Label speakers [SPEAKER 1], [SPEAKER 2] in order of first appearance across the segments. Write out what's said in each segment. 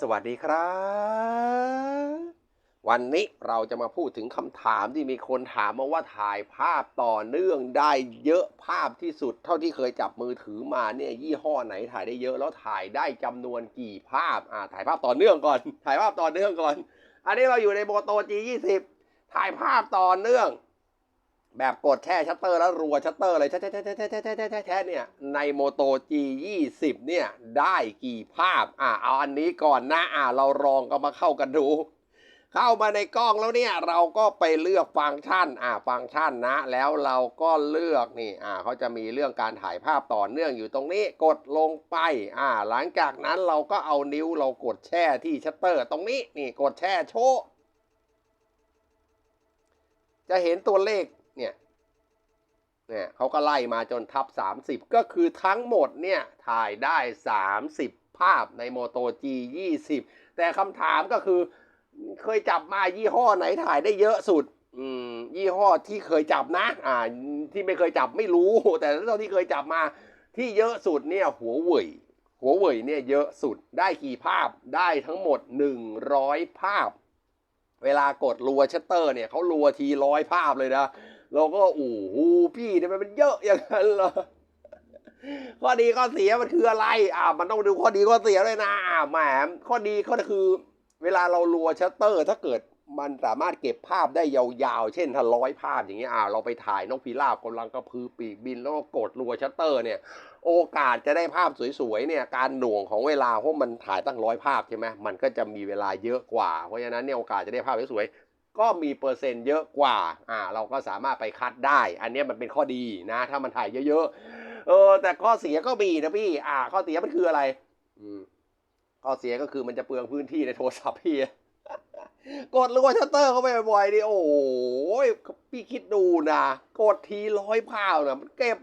[SPEAKER 1] สวัสดีครับ วันนี้เราจะมาพูดถึงคำถามที่มีคนถามมาว่าถ่ายภาพต่อเนื่องได้เยอะภาพที่สุด เท่าที่เคยจับมือถือมาเนี่ยยี่ห้อไหนถ่ายได้เยอะแล้วถ่ายได้จำนวนกี่ภาพอ่าถ่ายภาพต่อเนื่องก่อน ถ่ายภาพต่อเนื่องก่อน อันนี้เราอยู่ในโมโต G20 ถ่ายภาพต่อเนื่อง แบบกดแช่ชัตเตอร์แล้วรัวชัตเตอร์เลยแช่แช่แช่แช่แช่แช่แช่แช่เนี่ยในโมโต G20 เนี่ยได้กี่ภาพอ่าเอาอันนี้ก่อนนะอ่าเราลองก็มาเข้ากันดู เข้ามาในกล้องแล้วเนี่ยเราก็ไปเลือกฟังก์ชันอ่าฟังก์ชันนะ แล้วเราก็เลือกนี่อ่าเขาจะมีเรื่องการถ่ายภาพต่อเนื่องอยู่ตรงนี้กดลงไปอ่าหลังจากนั้นเราก็เอานิ้วเรากดแช่ที่ชัตเตอร์ตรงนี้นี่กดแช่โชว์จะเห็นตัวเลข เนี่ยเขาก็ไล่มาจนทับ 30 ก็คือทั้งหมดเนี่ยถ่ายได้ 30 ภาพใน Moto G20 แต่คำถามก็คือเคยจับมายี่ห้อไหนถ่ายได้เยอะสุด อืม ยี่ห้อที่เคยจับนะ อ่า ที่ไม่เคยจับไม่รู้ แต่เท่าที่เคยจับมาที่เยอะสุดเนี่ยหัวเว่ยหัวเว่ยเนี่ยเยอะสุดได้กี่ภาพได้ทั้งหมด 100 ภาพ เวลากดรัวชัตเตอร์เนี่ยเขารัวทีร้อยภาพเลยนะ เราก็โอ้โหพี่ทำไมมันเยอะอย่างนั้นเหรอข้อดีข้อเสียมันคืออะไร อ่า มันต้องดูข้อดีข้อเสียเลยนะแหมข้อดีก็คือ เวลาเรารัวชัตเตอร์ ถ้าเกิดมันสามารถเก็บภาพได้ยาวๆ เช่นถ้าร้อยภาพอย่างเงี้ยอ่าเราไปถ่ายนกพิราบกำลังกระพือปีกบิน แล้วก็กดรัวชัตเตอร์เนี่ย โอกาสจะได้ภาพสวยๆเนี่ย การหน่วงของเวลาเพราะมันถ่ายตั้งร้อยภาพใช่ไหมมันก็จะมีเวลาเยอะกว่า เพราะฉะนั้นเนี่ยโอกาสจะได้ภาพสวย ก็มีเปอร์เซ็นต์เยอะกว่า อ่า เราก็สามารถไปคัดได้ อันนี้มันเป็นข้อดีนะ ถ้ามันถ่ายเยอะๆ เออ แต่ข้อเสียก็มีนะพี่ อ่า ข้อเสียมันคืออะไร อืม ข้อเสียก็คือมันจะเปลืองพื้นที่ในโทรศัพท์พี่ กดรัวชัตเตอร์เข้าไปบ่อยๆดิโอ้โหพี่คิดดูนะ กดทีร้อยภาพนะมันเก็บ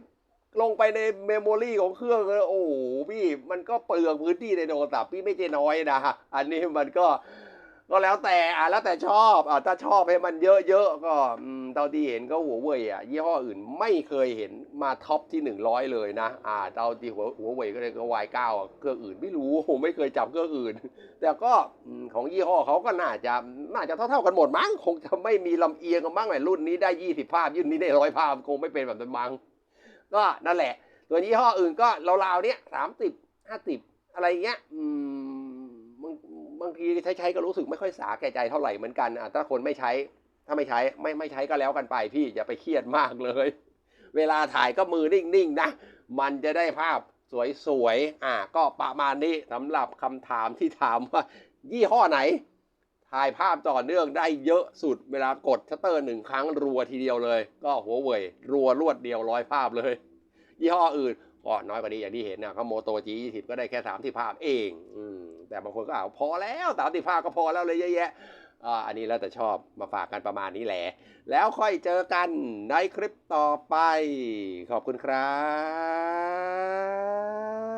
[SPEAKER 1] ลงไปในเมมโมรีของเครื่องเลยโอ้โหพี่ มันก็เปลืองพื้นที่ในโทรศัพท์พี่ไม่ใช่น้อยนะ อันนี้มันก็ ก็แล้วแต่อะแล้วแต่ชอบอะถ้าชอบให้มันเยอะๆก็อืมเท่าที่เห็นก็หัวเว่ยอะยี่ห้ออื่นไม่เคยเห็นมาท็อปที่หนึ่งร้อยเลยนะอ่าเท่าที่หัวหัวเว่ยก็เลยก็วายเก้าเครื่องอื่นไม่รู้ผมไม่เคยจับเครื่องอื่น แต่ก็ของยี่ห้อเขาก็น่าจะน่าจะเท่าๆกันหมดมั้งคงจะไม่มีลำเอียงกันมั้งไอ้รุ่นนี้ได้ยี่สิบภาพรุ่นนี้ได้ร้อยภาพคงไม่เป็นแบบนั้นมั้งก็นั่นแหละส่วนยี่ห้ออื่นก็ราวๆเนี้ยสามสิบห้าสิบอะไรเงี้ย ทีใช้ใช้ก็รู้สึกไม่ค่อยสาแก่ใจเท่าไหร่เหมือนกันอะถ้าคนไม่ใช้ ถ้าไม่ใช้ไม่ไม่ใช้ก็แล้วกันไปพี่อย่าไปเครียดมากเลย เวลาถ่ายก็มือนิ่งๆนะ มันจะได้ภาพสวยๆอะก็ประมาณนี้สำหรับคำถามที่ถามว่า ยี่ห้อไหน ถ่ายภาพต่อเนื่องได้เยอะสุดเวลากดชัตเตอร์หนึ่งครั้งรัวทีเดียวเลย ก็หัวเว่ยรัวรวดเดียวร้อยภาพเลย ยี่ห้ออื่นก็น้อยกว่านี้อย่างที่เห็นนะก็โมโต G20 ก็ได้แค่สามสิบภาพเอง อืม แต่บางคนก็เอาพอแล้วสามสิบภาก็พอแล้วเลยเยอะแยะอ่าอันนี้แล้วแต่ชอบมาฝากกันประมาณนี้แหละ แล้วค่อยเจอกันในคลิปต่อไป ขอบคุณครับ